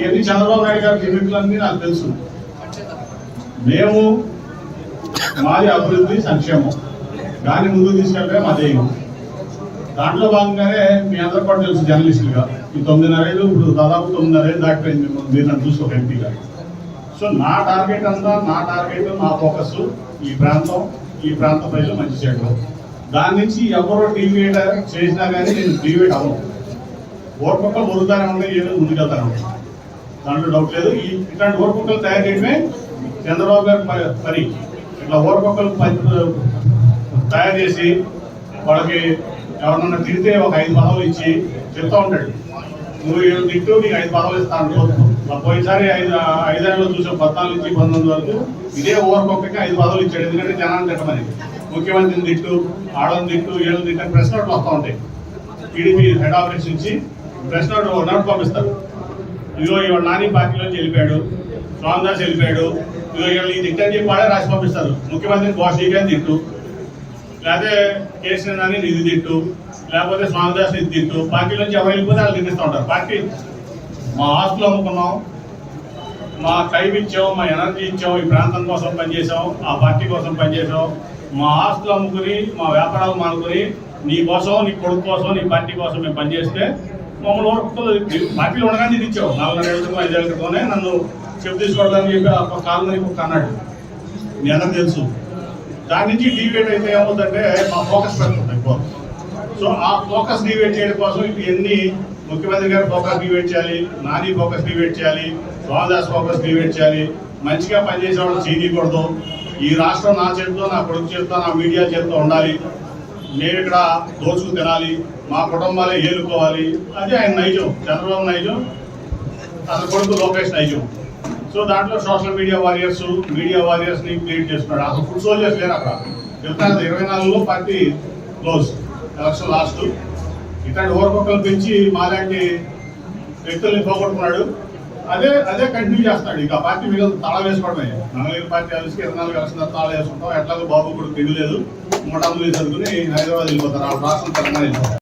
ఇవన్నీ చంద్రబాబు నాయుడు గారి లిమిట్లన్నీ నాకు తెలుసు. మేము మాది అభివృద్ధి సంక్షేమం. దాన్ని ముందుకు తీసుకెళ్ళే మా ధ్యేయం దాంట్లో భాగంగానే మీ అందరూ కూడా తెలుసు జర్నలిస్టులుగా. ఈ తొమ్మిదిన్నరేళ్ళు ఇప్పుడు దాదాపు తొమ్మిదిన్నరేళ్ళు దాటిపోయింది మీరు నన్ను చూసి ఒక ఎంపీగా సో నా టార్గెట్ అంతా నా టార్గెట్ నా ఫోకస్ ఈ ప్రాంతం ఈ ప్రాంత ప్రజలు మంచి చేయడం. దాని నుంచి ఎవరో డివియేట్ చేసినా కానీ నేను డివేట్ అవ్వను. ఓర్పక్కలు ఒరుగుతానే ఉన్నాయి ఏదో ముందుకెళ్తానే. ఉంటాను దాంట్లో డౌట్ లేదు. ఇట్లాంటి ఓర్పక్కలు తయారు చేయడమే చంద్రబాబు గారి పని. ఇట్లా ఓర్పక్కలు తయారు చేసి వాళ్ళకి ఎవరన్నా తిడితే ఒక ఐదు భాగాలు ఇచ్చి చెప్తా ఉంటాడు. నువ్వు ఏడు తిట్టు నీకు ఐదు భాగాలు ఇస్తాను పోయినసారి ఐదు ఐదేళ్ళు చూసాం పద్నాలుగు నుంచి పంతొమ్మిది వరకు ఇదే ఓవర్కొక్కకి ఐదు భాగాలు ఇచ్చాడు. ఎందుకంటే జనాన్ని తిట్టమని. ముఖ్యమంత్రిని తిట్టు ఆడని తిట్టు ఏళ్ళు తిట్టు ప్రెస్ నోట్లు వస్తూ ఉంటాయి. టీడీపీ హెడ్ ఆఫీస్ నుంచి ప్రెస్ నోట్ నోట్ పంపిస్తారు. ఇదిగో ఇవాళ నాని పార్టీలోంచి వెళ్ళిపోయాడు. స్వామిదాస్ వెళ్ళిపోయాడు. ఇదిగో ఇవాళ ఈ తిట్టని చెప్పి వాళ్ళే రాసి పంపిస్తారు. ముఖ్యమంత్రిని బాస్ అని తిట్టు. లేకపోతే కేసీఆర్ అని ఇది తిట్టు. లేకపోతే స్వామిదాస్ ఇది తిట్టు. పార్టీ నుంచి ఎవరు వెళ్ళిపోతే వాళ్ళు ఉంటారు. పార్టీ మా ఆస్తులు అమ్ముకున్నాం. మా టైం ఇచ్చాం మా ఎనర్జీ ఇచ్చాం ఈ ప్రాంతం కోసం పనిచేసాం ఆ పార్టీ కోసం పనిచేసాం మా ఆస్తులు అమ్ముకుని మా వ్యాపారాలు మానుకుని నీ కోసం నీ కొడుకు కోసం నీ పార్టీ కోసం మేము పనిచేస్తే మమ్మల్ని ఓర్పు పార్టీలో ఉండగానే ఇది ఇచ్చావు. నాలుగున్నర ఏళ్ళ క్రితం ఐదేళ్ళ క్రితమే నన్ను చెప్పు తీసుకోవడానికి చెప్పి ఒక కాలంలో ఇంకొక అన్నాడు మీ అన్న తెలుసు. దాని నుంచి డివేట్ అయితే ఏమవుతుందంటే మా ఫోకస్ పెడుతుంది ఎక్కువ. సో ఆ ఫోకస్ డివేట్ చేయడం కోసం ఇవన్నీ ముఖ్యమంత్రి గారు ఫోకస్ డివేట్ చేయాలి నాని ఫోకస్ డివేట్ చేయాలి స్వామిదాస్ ఫోకస్ డివేట్ చేయాలి మంచిగా పనిచేసే వాళ్ళు చేయకూడదు ఈ రాష్ట్రం నా చేతితో నా కొడుకు చేతితో నా మీడియా చేతితో ఉండాలి. మేము ఇక్కడ దోచుకు తినాలి మా కుటుంబాలే ఏలుకోవాలి. అది ఆయన నైజం చంద్రబాబు నైజం అతని కొడుకు లోకేష్ నైజం. సో దాంట్లో సోషల్ మీడియా వారియర్స్ మీడియా వారియర్స్ని క్రియేట్ చేస్తున్నాడు. అసలు ఫుడ్ సోల్జర్స్ లేరు అక్కడ. ఇరవై ఇరవై నాలుగులో పార్టీ క్లోజ్ ఎలక్షన్ లాస్ట్. ఇతడు ఓరకొక్కలు పెంచి మాలాంటి వ్యక్తుల్ని పోగొట్టుకున్నాడు. అదే అదే కంటిన్యూ చేస్తాడు ఇక పార్టీ మిగతా తాళ వేసుకోవడమే. నలభై పార్టీ కలిసి ఇరవై నాలుగు ఎలక్షన్ తాళం వేసుకుంటాం. ఎట్లాగో బాబు కూడా తిండి లేదు వందలు చదువుకుని హైదరాబాద్ వెళ్ళిపోతారు. ఆ రాష్ట్రం తెలంగాణ వెళ్ళిపోతారు